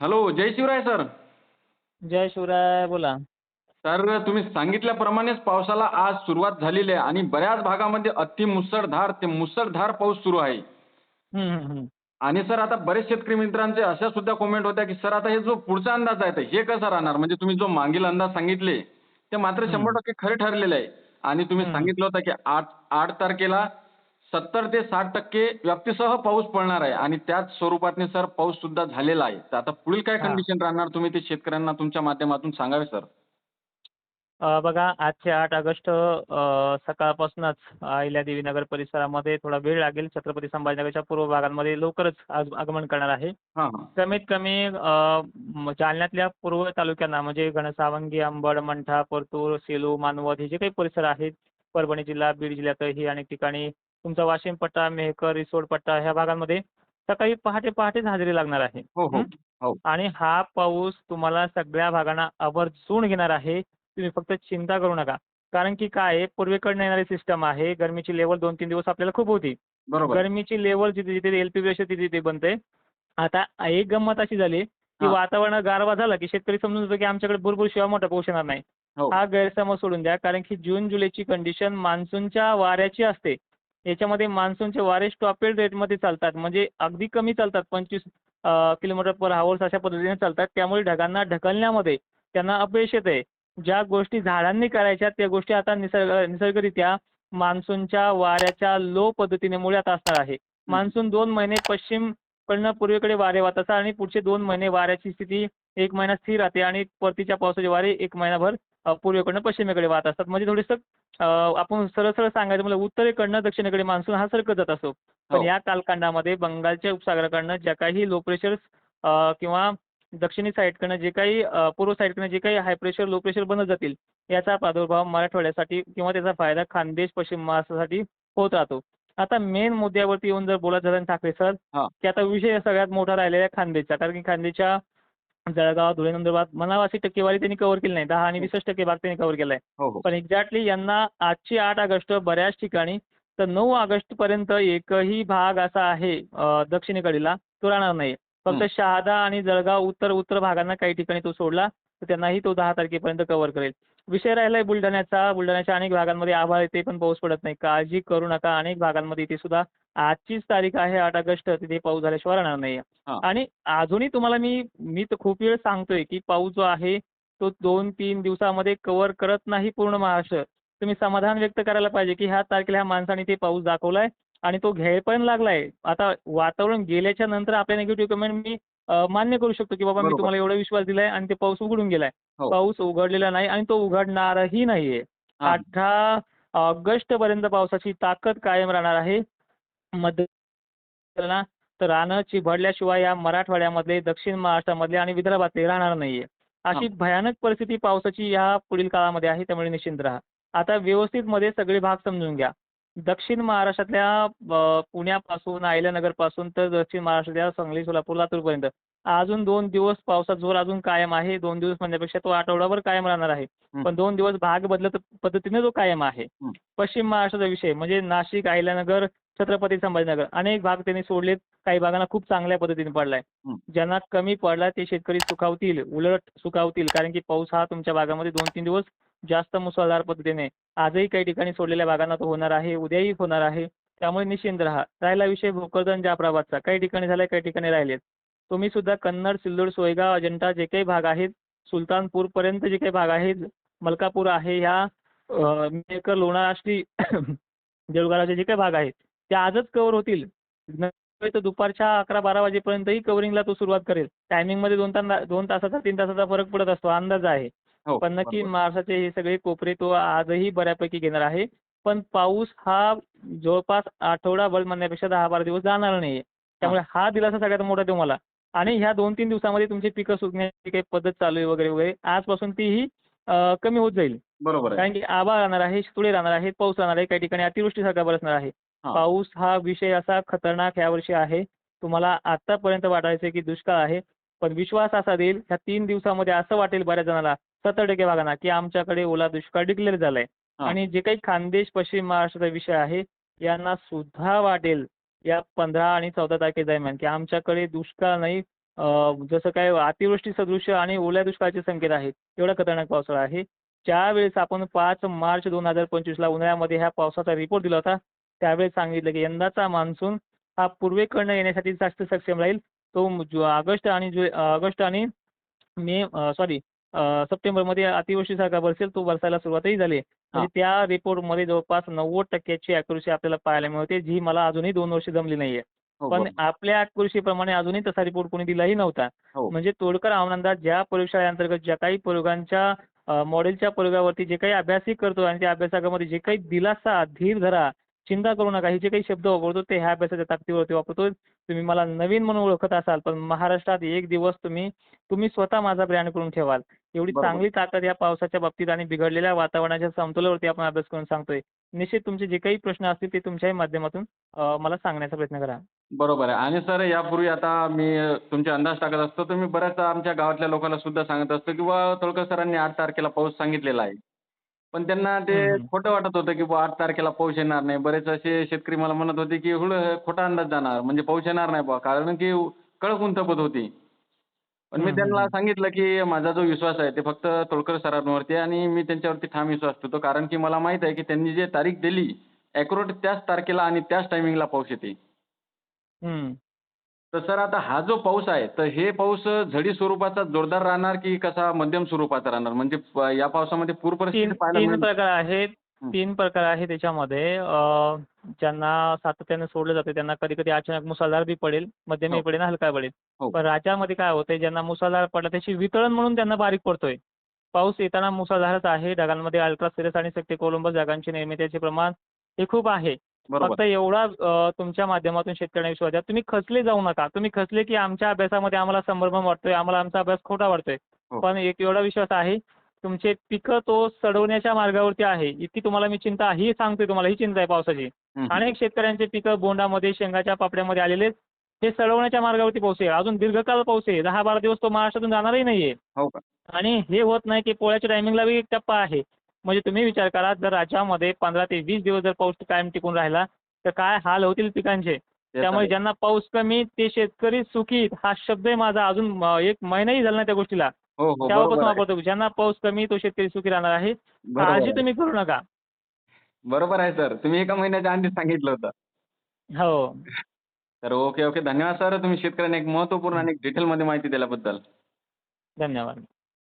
Hello जय Shivray sir. जय शिवराय बोला. तर तुम्ही सांगितल्याप्रमाणेच पावसाला आज सुरुवात झालेली आहे आणि बऱ्याच भागामध्ये अति मुसळधार ते मुसळधार पाऊस सुरू आहे. हम्म, हम्म, हम्म. आणि सर आता बरेच शेतकरी मित्रांचे अशा सुद्धा कमेंट होत्या की सर आता हे जो पुढचा अंदाज आहे तर हे कसं राहणार? म्हणजे तुम्ही जो मागील अंदाज सांगितले ते मात्र शंभर टक्के खरे ठरलेले आहे. आणि तुम्ही. सांगितलं होतं की आठ आठ तारखेला सत्तर ते साठ टक्के व्याप्तीसह पाऊस पडणार आहे. आणि त्याच स्वरूपातने सर पाऊस सुद्धा झालेला आहे. तर आता पुढील काय. कंडिशन राहणार? तुम्ही ते शेतकऱ्यांना तुमच्या माध्यमातून सांगावे सर अ, बघा आजचे आठ ऑगस्ट अ, सकाळपासूनच अहिल्यादेवी नगर परिसरामध्ये थोडा वेळ लागेल. छत्रपती संभाजीनगरच्या पूर्व भागांमध्ये लवकरच आज आगमन करणार आहे. हां हां. कमीत कमी अ, म- जालन्यातल्या पूर्व तालुक्यांना म्हणजे घनसावंगी अंबड मंठा परतूर सेलू मानवत हे जे काही परिसर आहेत परभणी जिल्हा बीड जिल्ह्यातही अनेक ठिकाणी तुमचा वाशिम पट्टा मेहकर रिसोड पट्टा ह्या भागांमध्ये सकाळी पहाटे पहाटेच हजेरी लागणार आहे. हो हो हं? हो. आणि हा पाऊस तुम्हाला सगळ्या भागांना आवर्जून घेणार आहे. तुम्ही फक्त चिंता करू नका. कारण की काय आहे, पूर्वेकडनं येणारी सिस्टम आहे. गरमीची लेवल दोन तीन दिवस आपल्याला खूप होती. बरोबर. गरमीची लेवल जिथे जिथे एलपीबी असते तिथे तिथे बनते. आता एक गंमत अशी झाली की हा. वातावरण गारवा झाला की शेतकरी समजून जातो की आमच्याकडे भरपूर शिवाय मोठा पाऊस येणार नाही. हो. हा गैरसमज सोडून द्या. कारण की जून जुलैची कंडिशन मान्सूनच्या वाऱ्याची असते. याच्यामध्ये मान्सूनचे वारे स्टॉपेड रेटमध्ये चालतात. म्हणजे अगदी कमी चालतात. पंचवीस किलोमीटर पर आवर्स अशा पद्धतीने चालतात. त्यामुळे ढगांना ढकलण्यामध्ये त्यांना अपयश येते ज्या गोष्टी झाडांनी करायच्या त्या गोष्टी आता निसर्ग निसर्गरित्या मान्सूनच्या वाऱ्याच्या लो पद्धतीनेमुळे आता असणार आहे. मान्सून दोन महिने पश्चिम कडनं पूर्वेकडे वारे वाहत असतात आणि पुढचे दोन महिने वाऱ्याची स्थिती एक महिना स्थिर राहते आणि परतीच्या पावसाचे वारे एक महिनाभर पूर्वेकडनं पश्चिमेकडे वाहत असतात म्हणजे थोडंसं आपण सरळ सरळ सांगायचं म्हणजे उत्तरेकडनं दक्षिणेकडे मान्सून हा सरकत जात असतो पण हो. या कालखंडामध्ये बंगालच्या उपसागराकडनं ज्या काही लो प्रेशर किंवा दक्षिणी साईडकडनं जे काही पूर्व साईडकडनं जे काही हाय प्रेशर लो प्रेशर बनत जातील याचा प्रादुर्भाव मराठवाड्यासाठी किंवा त्याचा फायदा खानदेश पश्चिम महाराष्ट्रासाठी होत राहतो आता मेन मुद्द्यावरती येऊन जर बोलत झालं ठाकरे सर. की आता विषय सगळ्यात मोठा राहिलेला आहे खानदेशचा कारण की खानदेशच्या जळगाव धुळे नंदुरबार म्हणावं अशी टक्केवारी त्यांनी कव्हर केली नाही. दहा आणि वीसच टक्के भाग त्यांनी कव्हर केला आहे हो हो. पण एक्झॅक्टली यांना आजची आठ ऑगस्ट बऱ्याच ठिकाणी तर नऊ ऑगस्ट पर्यंत एकही भाग असा आहे दक्षिणेकडीला तो राहणार नाही फक्त हं. शहादा आणि जळगाव उत्तर उत्तर भागांना काही ठिकाणी तो सोडला तर त्यांनाही तो दहा तारखेपर्यंत कव्हर करेल. विषय राहिलाय बुलढाण्याचा. बुलढाण्याच्या अनेक भागांमध्ये आभाळ येते पण पाऊस पडत नाही. काळजी करू नका. अनेक भागांमध्ये इथे सुद्धा आजचीच तारीख आहे आठ ऑगस्ट. तिथे पाऊस झाल्याशिवाय राहणार नाही. आणि अजूनही तुम्हाला मी मी तर खूप वेळ सांगतोय की पाऊस जो आहे तो दोन तीन दिवसामध्ये कव्हर करत नाही पूर्ण महाराष्ट्र. तुम्ही समाधान व्यक्त करायला पाहिजे की ह्या तारखेला ह्या माणसाने ते पाऊस दाखवलाय आणि तो घ्यायला पण लागलाय. आता वातावरण गेल्याच्यानंतर आपल्या निगेटिव्ह कमेंट मी मान्य करू शकतो की बाबा मी बरोबर. तुम्हाला एवढा विश्वास दिलाय आणि ते पाऊस उघडून गेलाय. हो. पाऊस उघडलेला नाही आणि तो उघडणारही नाहीये. हा. अठरा ऑगस्ट पर्यंत पावसाची ताकद कायम राहणार आहे. मध्य ना तर रानं चिभडल्याशिवाय या मराठवाड्यामधले दक्षिण महाराष्ट्रामधले आणि विदर्भातले राहणार नाहीये. अशी भयानक परिस्थिती पावसाची या पुढील काळामध्ये आहे त्यामुळे निश्चिंत राहा. आता व्यवस्थित मध्ये सगळे भाग समजून घ्या. दक्षिण महाराष्ट्रातल्या पुण्यापासून अहिल्यानगरपासून तर दक्षिण महाराष्ट्रातल्या सांगली सोलापूर लातूरपर्यंत. अजून दोन दिवस पावसाचा जोर अजून कायम आहे. दोन दिवस म्हणण्यापेक्षा तो आठवडाभर कायम राहणार आहे. पण दोन दिवस भाग बदलत पद्धतीने तो कायम आहे. पश्चिम महाराष्ट्राचा विषय म्हणजे नाशिक अहिल्यानगर छत्रपती संभाजीनगर. अनेक भाग त्यांनी सोडलेत. काही भागांना खूप चांगल्या पद्धतीने पडलाय. ज्यांना कमी पडला ते शेतकरी सुखावतील उलट सुखावतील. कारण की पाऊस हा तुमच्या भागामध्ये दोन तीन दिवस जास्त मुसळधार पद्धतीने. आजही काही ठिकाणी सोडलेल्या भागांना तो होणार आहे उद्याही होणार आहे. त्यामुळे निश्चिंत राहा. राहिला विषय भोकरदन जाफराबादचा काही ठिकाणी झालाय काही ठिकाणी राहिलेत. तुम्ही सुद्धा कन्नड सिल्लोड सोयगाव अजंठा जे काही भाग आहेत सुलतानपूर पर्यंत जे काही भाग आहेत मलकापूर आहे ह्या मेकर लोणार आष्टी जे काही भाग आहेत ते आजच कव्हर होतील. नव्हे तर दुपारच्या अकरा बारा वाजेपर्यंतही कव्हरिंगला तो सुरुवात करेल. टायमिंगमध्ये दोन तास दोन तासाचा तीन तासाचा फरक पडत असतो. अंदाज आहे. हो पण नक्की बरोबर. महाराष्ट्राचे हे सगळे कोपरे तो आजही बऱ्यापैकी घेणार आहे. पण पाऊस हा जवळपास आठवडाभर म्हणण्यापेक्षा दहा बारा दिवस जाणार नाहीये. त्यामुळे हा. दिलासा सगळ्यात मोठा तुम्हाला. आणि ह्या दोन तीन दिवसामध्ये तुमची पिकं सुकण्याची काही पद्धत चालू आहे वगैरे वगैरे आजपासून तीही अं, कमी होत जाईल. बरोबर आहे. कारण की आभाळ राहणार आहे तुळे राहणार आहे पाऊस राहणार आहे काही ठिकाणी अतिवृष्टीसारखा बरसणार आहे. हा. पाऊस हा विषय असा खतरनाक यावर्षी आहे. तुम्हाला आतापर्यंत वाटायचं की दुष्काळ आहे. पण विश्वास असा देईल ह्या तीन दिवसामध्ये असं वाटेल बऱ्याच जणांना सत्तर टक्के भागांना की आमच्याकडे ओला दुष्काळ डिक्लेअर झालाय. आणि जे काही खानदेश पश्चिम महाराष्ट्राचा विषय आहे यांना सुद्धा वाटेल या पंधरा आणि चौदा तारखे दरम्यान की आमच्याकडे दुष्काळ नाही. जसं काय अतिवृष्टी सदृश आणि ओल्या दुष्काळाचे संकेत आहेत एवढा खतरनाक पावसाळा आहे. ज्यावेळेस आपण पाच मार्च दोन हजार पंचवीसला उन्हाळ्यामध्ये ह्या पावसाचा रिपोर्ट दिला होता त्यावेळेस सांगितलं की यंदाचा मान्सून हा पूर्वेकडनं येण्यासाठी जास्त सक्षम राहील. तो जु- ऑगस्ट आणि जुलै ऑगस्ट आणि मे सॉरी सप्टेंबरमध्ये अतिवृष्टीसारखा बरसेल तो बरसायला सुरुवातही झाली. म्हणजे त्या रिपोर्टमध्ये जवळपास नव्वद टक्क्याची अॅक्युरसी आपल्याला पाहायला मिळते जी मला अजूनही दोन वर्ष जमली नाहीये हो पण. आपल्या अॅक्युरसीप्रमाणे अजूनही तसा रिपोर्ट कोणी दिलाही नव्हता हो म्हणजे तोडकर आनंदात ज्या प्रयोगशाळेअंतर्गत ज्या काही प्रयोगांच्या मॉडेलच्या प्रयोगावरती जे काही अभ्यासही करतो आणि त्या अभ्यासामध्ये जे काही दिलासा धीर धरा चिंता करू नका. हे जे काही शब्द वापरतो ते ह्या अभ्यासाच्या ताकदीवरती वापरतो. तुम्ही मला नवीन म्हणून ओळखत असाल पण महाराष्ट्रात एक दिवस तुम्ही तुम्ही स्वतः माझा ब्रँड करून ठेवाल. एवढी. चांगली ताकद या पावसाच्या बाबतीत आणि बिघडलेल्या वातावरणाच्या समतोलावरती आपण अभ्यास करून सांगतोय. निश्चित तुमचे जे काही प्रश्न असतील ते तुमच्याही माध्यमातून मला सांगण्याचा प्रयत्न करा. बरोबर आहे. आणि सर यापूर्वी आता मी तुमचे अंदाज टाकत असतो. मी बऱ्याच आमच्या गावातल्या लोकांना सुद्धा सांगत असतो की बुवा तळकर सरांनी आठ तारखेला पाऊस सांगितलेला आहे. पण त्यांना ते. खोटं वाटत होतं की बुवा आठ तारखेला पाऊस येणार नाही बरेच असे शेतकरी मला म्हणत होते की हुळ खोटा अंदाज जाणार म्हणजे पाऊस येणार नाही बुवा कारण की कडक ऊन तपत होती पण मी त्यांना. सांगितलं की माझा जो विश्वास आहे ते फक्त तळकर सरांवरती आहे आणि मी त्यांच्यावरती ठाम विश्वास ठेवतो कारण की मला माहीत आहे की त्यांनी जे तारीख दिली ॲक्युरेट त्याच तारखेला आणि त्याच टायमिंगला पाऊस येते. तर सर आता हा जो पाऊस आहे तर हे पाऊस झडी स्वरूपाचा जोरदार राहणार की कसा मध्यम स्वरूपाचा राहणार? म्हणजे प- या पावसामध्ये पूर परिस्थिती तीन पाहायला तीन मिळेल. प्रकार आहेत. हं. तीन प्रकार आहे त्याच्यामध्ये अं, ज्यांना सातत्याने सोडलं जाते त्यांना कधी कधी अचानक मुसळधार बी पडेल मध्यमही हो. पडेल आणि हलका पडेल. हो. पण राज्यामध्ये काय होतंय ज्यांना मुसळधार पडला त्याची वितळण म्हणून त्यांना बारीक पडतोय. पाऊस येताना मुसळधारच आहे. ढगांमध्ये अल्ट्रा सिरस आणि सक्ती कोलंबस ढगांची निर्मितीचे प्रमाण हे खूप आहे. फक्त एवढा तुमच्या माध्यमातून शेतकऱ्यांना विश्वास द्या तुम्ही खचले जाऊ नका. तुम्ही खचले की आमच्या अभ्यासामध्ये आम्हाला संभ्रम वाटतोय आम्हाला आमचा अभ्यास खोटा वाटतोय हो. पण एक एवढा विश्वास आहे तुमचे पिकं तो सडवण्याच्या मार्गावरती आहे. इतकी तुम्हाला मी चिंता ही सांगतोय तुम्हाला ही चिंता आहे पावसाची. अनेक शेतकऱ्यांचे पिकं बोंडामध्ये शेंगाच्या पापड्यामध्ये आलेले. हे सडवण्याच्या मार्गावरती पाऊस आहे. अजून दीर्घकाळ पाऊस आहे. दहा बारा दिवस तो महाराष्ट्रातून जाणारही नाहीये. हो आणि हे होत नाही की पोळ्याच्या टायमिंगला बी एक टप्पा आहे. म्हणजे तुम्ही विचार करा जर राज्यामध्ये पंधरा ते वीस दिवस जर पाऊस कायम टिकून राहिला तर काय हाल होतील पिकांचे? त्यामुळे ज्यांना पाऊस कमी ते शेतकरी सुखी हा शब्द माझा. अजून एक महिनाही झाला नाही त्या गोष्टीला. हो हो त्यापासून. वापरतो ज्यांना पाऊस कमी तो शेतकरी सुखी राहणार आहे. काळजी. तुम्ही करू नका. बरोबर आहे सर. तुम्ही एका महिन्याच्या आधीच सांगितलं होतं. हो. तर ओके ओके. धन्यवाद सर. तुम्ही शेतकऱ्यांना एक महत्त्वपूर्ण आणि डिटेलमध्ये माहिती दिल्याबद्दल. धन्यवाद.